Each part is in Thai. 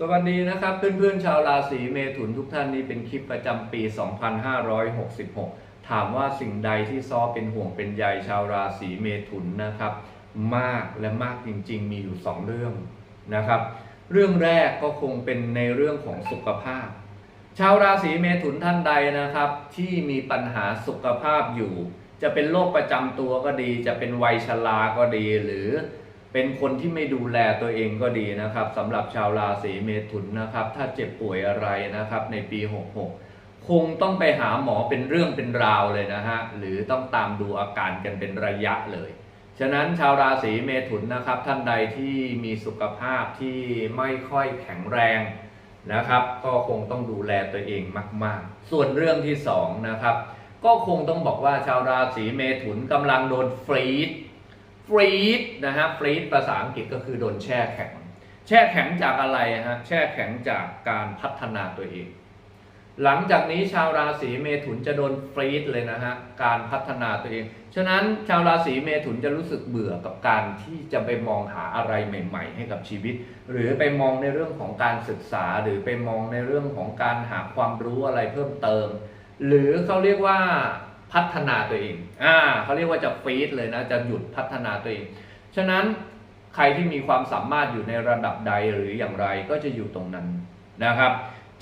สวัสดีนะครับเพื่อนๆชาวราศีเมถุนทุกท่านนี้เป็นคลิปประจำปี 2566 ถามว่าสิ่งใดที่ซ้อเป็นห่วงเป็นใยชาวราศีเมถุนนะครับ มากและมากจริง ๆ มีอยู่ 2 เรื่องนะครับ เรื่องแรกก็คงเป็นในเรื่องของสุขภาพ ชาวราศีเมถุนท่านใดนะครับ ที่มีปัญหาสุขภาพอยู่ จะเป็นโรคประจำตัวก็ดี จะเป็นวัยชราก็ดีหรือ เป็นคนที่ไม่ดูแลตัวเองก็ดีนะครับสำหรับชาวราศีเมถุนนะครับ ถ้าเจ็บป่วยอะไรนะครับ ในปี 66 คงต้องไปหาหมอเป็นเรื่องเป็นราวเลยนะฮะหรือต้องตามดูอาการกันเป็นระยะเลย ฉะนั้นชาวราศีเมถุนนะครับ ท่านใดที่มีสุขภาพที่ไม่ค่อยแข็งแรงนะครับ ก็คงต้องดูแลตัวเองมาก ๆ ส่วนเรื่องที่สองนะครับก็คงต้องบอกว่าชาวราศีเมถุนกำลังโดนฟรีด ฟรีดนะฮะฟรีดภาษาอังกฤษก็คือโดนแช่แข็ง แช่แข็งจากอะไรฮะแช่แข็งจากการพัฒนาตัวเอง หลังจากนี้ชาวราศีเมถุนจะโดนฟรีดเลยนะฮะการพัฒนาตัวเอง ฉะนั้นชาวราศีเมถุนจะรู้สึกเบื่อกับการที่จะไปมองหาอะไรใหม่ ๆ ให้กับชีวิต หรือไปมองในเรื่องของการศึกษา หรือไปมองในเรื่องของการหาความรู้อะไรเพิ่มเติม หรือเขาเรียกว่า พัฒนาตัวเอง อ่าเขาเรียกว่าจะฟีดเลยนะ จะหยุดพัฒนาตัวเอง ฉะนั้นใครที่มีความสามารถอยู่ในระดับใดหรืออย่างไรก็จะอยู่ตรงนั้นนะครับ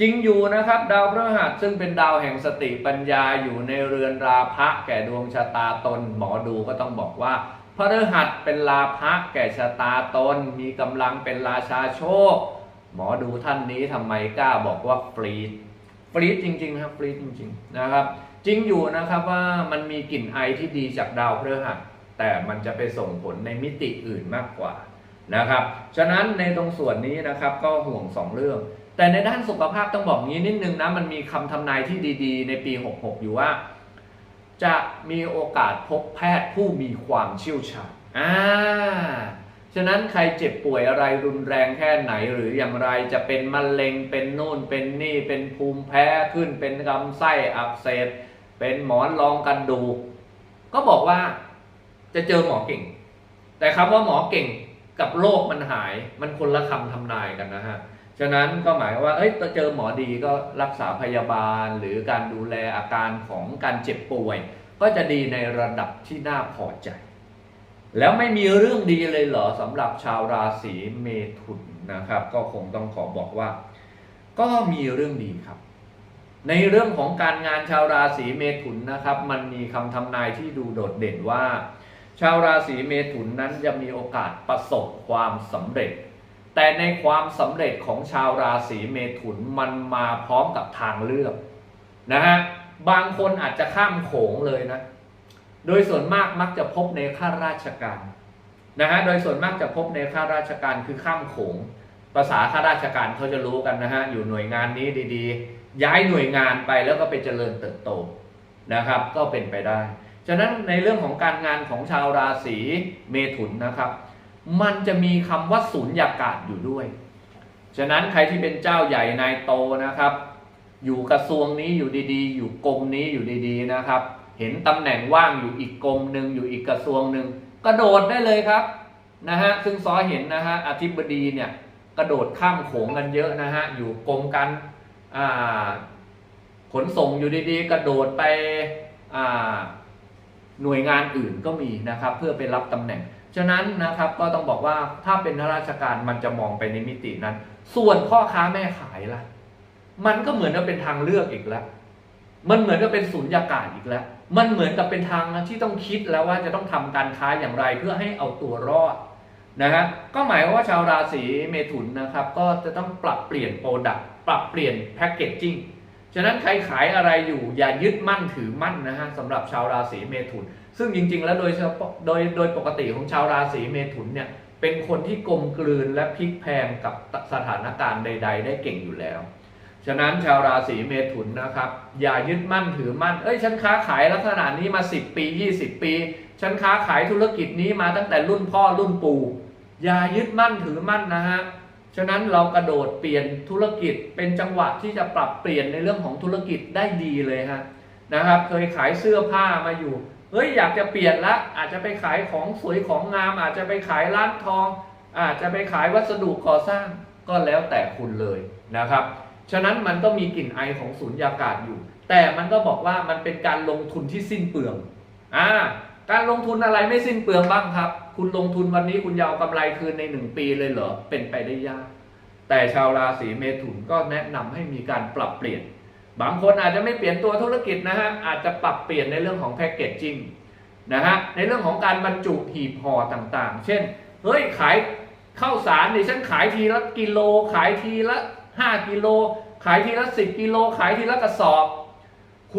จริงอยู่นะครับ ดาวพฤหัสซึ่งเป็นดาวแห่งสติปัญญาอยู่ในเรือนราพะแก่ดวงชะตาตน หมอดูก็ต้องบอกว่าพฤหัสเป็นลาภะแก่ชะตาตน มีกำลังเป็นราชาโชค หมอดูท่านนี้ทำไมกล้าบอกว่าฟรีดฟรีดจริงๆครับฟรีดจริง ๆ นะครับ จริงอยู่นะครับว่ามันมีกลิ่นไอที่ดีจากดาวพฤหัสแต่มันจะไปส่งผลในมิติอื่นมากกว่านะครับ ฉะนั้นในตรงส่วนนี้นะครับก็ห่วงสองเรื่อง แต่ในด้านสุขภาพต้องบอกงี้นิดนึงนะมันมีคำทำนายที่ดีๆ ในปี 66 อยู่ว่า จะมีโอกาสพบแพทย์ผู้มีความเชี่ยวชาญอ่าฉะนั้นใครเจ็บป่วยอะไรรุนแรงแค่ไหนหรืออย่างไรจะเป็นมะเร็งเป็นโน่นเป็นนี่เป็นภูมิแพ้ขึ้นเป็นลำไส้อักเสบ เป็นหมอนรองกระดู ก็บอกว่าจะเจอหมอเก่ง แต่คำว่าหมอเก่งกับโรคมันหายมันคนละคำทำนายกันนะฮะฉะนั้นก็หมายว่าเอ้ยเจอหมอดีก็รักษาพยาบาลหรือการดูแลอาการของการเจ็บป่วย ก็จะดีในระดับที่น่าพอใจ แล้วไม่มีเรื่องดีเลยเหรอสำหรับชาวราศีเมถุนนะครับ ก็คงต้องขอบอกว่า ก็มีเรื่องดีครับ ในเรื่องของการงานชาวราศีเมถุนนะครับ มันมีคำทำนายที่ดูโดดเด่นว่า ชาวราศีเมถุนนั้นจะมีโอกาสประสบความสำเร็จ แต่ในความสำเร็จของชาวราศีเมถุนมันมาพร้อมกับทางเลือกนะฮะบางคนอาจจะข้ามโขงเลยนะ โดยส่วนมากมักจะพบในข้าราชการนะฮะโดยส่วนมากจะพบในข้าราชการคือข้ามโขงภาษาข้าราชการเขาจะรู้กันนะฮะอยู่หน่วยงานนี้ดี ย้ายหน่วยงานไปแล้วก็ไปเจริญเติบโตนะครับ ก็เป็นไปได้ ฉะนั้นในเรื่องของการงานของชาวราศีเมถุนนะครับ มันจะมีคำว่าสุญญากาศอยู่ด้วย ฉะนั้นใครที่เป็นเจ้าใหญ่นายโตนะครับ อยู่กระทรวงนี้อยู่ดีๆ อยู่กรมนี้อยู่ดีๆนะครับ เห็นตำแหน่งว่างอยู่อีกกรมหนึ่งอยู่อีกกระทรวงหนึ่งกระโดดได้เลยครับนะฮะซึ่งซอเห็นนะฮะอธิบดีเนี่ยกระโดดข้ามโขงกันเยอะนะฮะอยู่กรมการ ขนส่งอยู่ดีๆ กระโดดไปหน่วยงานอื่นก็มีนะครับ เพื่อไปรับตำแหน่ง ฉะนั้นนะครับก็ต้องบอกว่าถ้าเป็นข้าราชการมันจะมองไปในมิตินั้น ส่วนพ่อค้าแม่ขายล่ะ มันก็เหมือนกับเป็นทางเลือกอีกแล้ว มันเหมือนกับเป็นศูนยากาศอีกแล้ว มันเหมือนกับเป็นทางที่ต้องคิดแล้วว่าจะต้องทำการค้าอย่างไรเพื่อให้เอาตัวรอด นะฮะก็หมายว่าชาวราศีเมถุนนะครับก็จะต้องปรับเปลี่ยนโปรดักต์ปรับเปลี่ยนแพคเกจจิ้งฉะนั้นใครขายอะไรอยู่อย่ายึดมั่นถือมั่นนะฮะสำหรับชาวราศีเมถุน ซึ่งจริง ๆ แล้วโดยโดยโดยปกติของชาวราศีเมถุนเนี่ยเป็นคนที่กลมกลืนและพลิกแพงกับสถานการณ์ใด ๆ ได้เก่งอยู่แล้ว ฉะนั้นชาวราศีเมถุนนะครับอย่ายึดมั่นถือมั่น เอ้ยฉันค้าขายลักษณะนี้มา 10 ปี 20 ปี ฉันค้าขายธุรกิจนี้มาตั้งแต่รุ่นพ่อรุ่นปู่ อย่ายึดมั่นถือมั่นนะฮะ ฉะนั้นเรากระโดดเปลี่ยนธุรกิจเป็นจังหวะที่จะปรับเปลี่ยนในเรื่องของธุรกิจได้ดีเลยฮะนะครับ เคยขายเสื้อผ้ามาอยู่ เฮ้ยอยากจะเปลี่ยนละ อาจจะไปขายของสวยของงาม อาจจะไปขายร้านทอง อาจจะไปขายวัสดุก่อสร้างก็แล้วแต่คุณเลยนะครับ ฉะนั้นมันก็มีกลิ่นไอของสุญญากาศอยู่ แต่มันก็บอกว่ามันเป็นการลงทุนที่สิ้นเปลือง อ่า การลงทุนอะไรไม่สิ้นเปลืองบ้างครับ คุณลงทุนวันนี้คุณยาวกำไรคืนในหนึ่งปีเลยเหรอ เป็นไปได้ยาก แต่ชาวราศีเมถุนก็แนะนำให้มีการปรับเปลี่ยน บางคนอาจจะไม่เปลี่ยนตัวธุรกิจนะฮะ อาจจะปรับเปลี่ยนในเรื่องของแพคเกจจิ้งนะฮะ ในเรื่องของการบรรจุหีบห่อต่างๆ เช่น เฮ้ยขายข้าวสารนี่ฉันขายทีละกิโล ขายทีละ 5 กิโล ขายทีละ 10 กิโล ขายทีละกระสอบ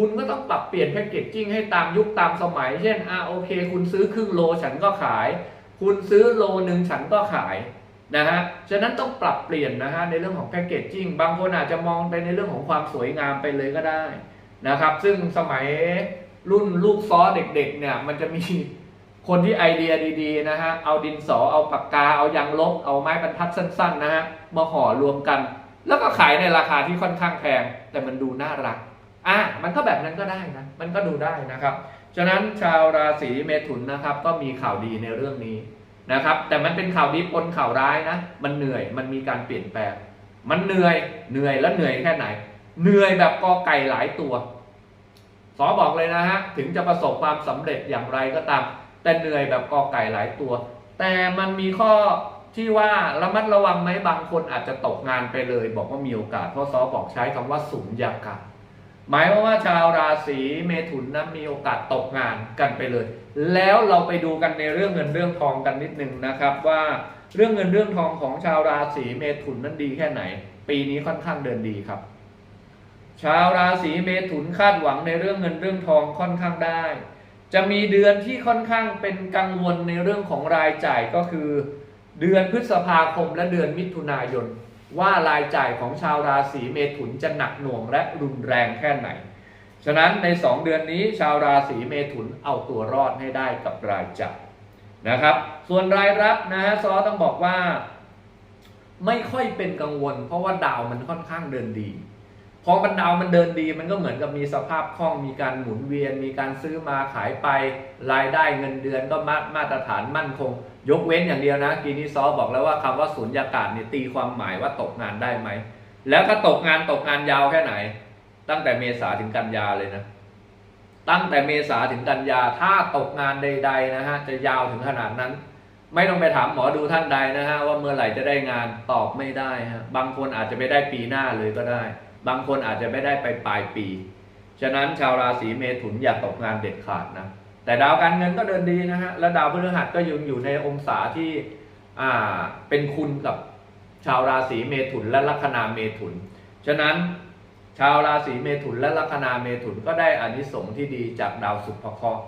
คุณก็ต้องปรับเปลี่ยนแพคเกจจิ้งให้ตามยุคตามสมัย เช่นอ่าโอเค คุณซื้อครึ่งโลฉันก็ขาย คุณซื้อโลหนึ่งฉันก็ขายนะฮะ ฉะนั้นต้องปรับเปลี่ยนนะฮะในเรื่องของแพคเกจจิ้ง บางคนอาจจะมองไปในเรื่องของความสวยงามไปเลยก็ได้นะครับ ซึ่งสมัยรุ่นลูกซอเด็กๆเนี่ยมันจะมีคนที่ไอเดียดีๆนะฮะ เอาดินสอ เอาปากกา เอายางลบ เอาไม้บรรทัดสั้นๆนะฮะ มาห่อรวมกัน แล้วก็ขายในราคาที่ค่อนข้างแพง แต่มันดูน่ารัก อะมันก็แบบนั้นก็ได้นะ มันก็ดูได้นะครับ ฉะนั้นชาวราศีเมถุนนะครับ ก็มีข่าวดีในเรื่องนี้นะครับ แต่มันเป็นข่าวดีปนข่าวร้ายนะ มันเหนื่อย มันมีการเปลี่ยนแปลง มันเหนื่อย เหนื่อยแล้วเหนื่อยแค่ไหน เหนื่อยแบบกอไก่หลายตัว สอบอกเลยนะฮะ ถึงจะประสบความสำเร็จอย่างไรก็ตาม แต่เหนื่อยแบบกอไก่หลายตัว แต่มันมีข้อที่ว่าระมัดระวังไหมบางคนอาจจะตกงานไปเลย บอกว่ามีโอกาส เพราะซอบอกใช้คำว่าสุญญากาศ หมายความว่าชาวราศีเมถุนนะมีโอกาสตกงานกันไปเลย แล้วเราไปดูกันในเรื่องเงินเรื่องทองกันนิดนึงนะครับ ว่าเรื่องเงินเรื่องทองของชาวราศีเมถุนนั้นดีแค่ไหน ปีนี้ค่อนข้างเดินดีครับ ชาวราศีเมถุนคาดหวังในเรื่องเงินเรื่องทองค่อนข้างได้ จะมีเดือนที่ค่อนข้างเป็นกังวลในเรื่องของรายจ่ายก็คือ เดือนพฤษภาคมและเดือนมิถุนายน ว่ารายจ่ายของชาวราศีเมถุนจะหนักหน่วงและรุนแรงแค่ไหน ฉะนั้นใน 2 เดือนนี้ชาวราศีเมถุนเอาตัวรอดให้ได้กับรายจ่ายนะครับ ส่วนรายรับนะฮะซอต้องบอกว่า ไม่ค่อยเป็นกังวล เพราะว่าดาวมันค่อนข้างเดินดี พอมันดาวมันเดินดี มันก็เหมือนกับมีสภาพคล่องมีการหมุนเวียน มีการซื้อมาขายไปรายได้เงินเดือนก็มามาตรฐานมั่นคง ยกเว้นอย่างเดียวนะกีนี้ซอบอกแล้วว่าคำว่าสุญญากาศเนี่ยตีความหมายว่าตกงานได้ไหมแล้วก็ตกงานตกงานยาวแค่ไหน ตั้งแต่เมษาถึงกันยาเลยนะตั้งแต่เมษาถึงกันยาถ้าตกงานใด ๆ นะฮะ จะยาวถึงขนาดนั้น ไม่ต้องไปถามหมอดูท่านใดนะฮะ ว่าเมื่อไหร่จะได้งานตอบไม่ได้ฮะบางคนอาจจะไปได้ปีหน้าเลยก็ได้ บางคนอาจจะไม่ได้ไปปลายปี ฉะนั้นชาวราศีเมถุนอย่าตกงานเด็ดขาดนะ แต่ดาวการเงินก็เดินดีนะฮะ และดาวพฤหัสก็ยังอยู่ในองศาที่อ่าเป็นคุณกับชาวราศีเมถุนและลัคนาเมถุน ฉะนั้นชาวราศีเมถุนและลัคนาเมถุนก็ได้อานิสงส์ที่ดีจากดาวสุภเคราะห์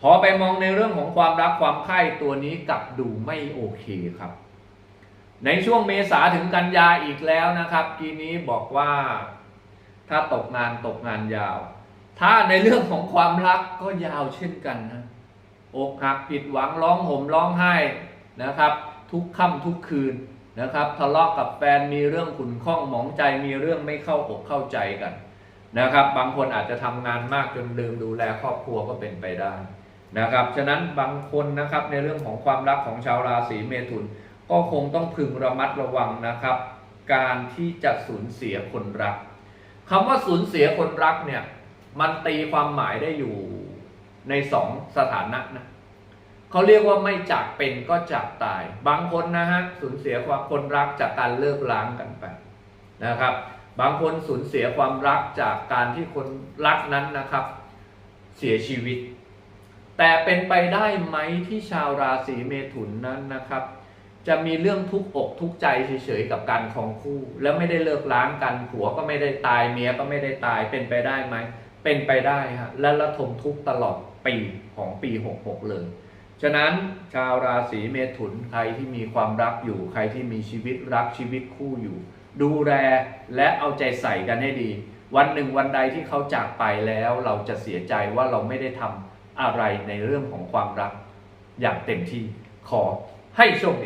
พอไปมองในเรื่องของความรักความใคร่ตัวนี้กลับดูไม่โอเคครับ ในช่วงเมษาถึงกันยาอีกแล้วนะครับกีนี้บอกว่าถ้าตกงานตกงานยาว ถ้าในเรื่องของความรักก็ยาวเช่นกันนะอกหักผิดหวังร้องห่มร้องไห้นะครับ ทุกค่ำทุกคืนนะครับ ทะเลาะกับแฟนมีเรื่องขุนข้องหมองใจมีเรื่องไม่เข้าอกเข้าใจกันนะครับ บางคนอาจจะทำงานมากจนลืมดูแลครอบครัวก็เป็นไปได้นะครับ ฉะนั้นบางคนนะครับในเรื่องของความรักของชาวราศีเมถุน ก็คงต้องพึงระมัดระวังนะครับ การที่จะสูญเสียคนรักคำว่าสูญเสียคนรักเนี่ยมันตีความหมายได้อยู่ในสองสถานะนะเขาเรียกว่าไม่จากเป็นก็จากตาย บางคนนะฮะสูญเสียความคนรักจากการเลิกล้างกันไปนะครับ บางคนสูญเสียความรักจากการที่คนรักนั้นนะครับ เสียชีวิต แต่เป็นไปได้ไหมที่ชาวราศีเมถุนนั้นนะครับ จะมีเรื่องทุกอกทุกใจเฉยๆกับการของคู่ แล้วไม่ได้เลิกล้างกันผัวก็ไม่ได้ตายเมียก็ไม่ได้ตายเป็นไปได้ไหมเป็นไปได้ฮะและระทมทุกตลอดปีของปี 66 เลย ฉะนั้นชาวราศีเมถุนใครที่มีความรักอยู่ ใครที่มีชีวิตรักชีวิตคู่อยู่ ดูแลและเอาใจใส่กันให้ดี วันหนึ่งวันใดที่เขาจากไปแล้วเราจะเสียใจว่าเราไม่ได้ทำอะไรในเรื่องของความรักอย่างเต็มที่ขอให้โชคดี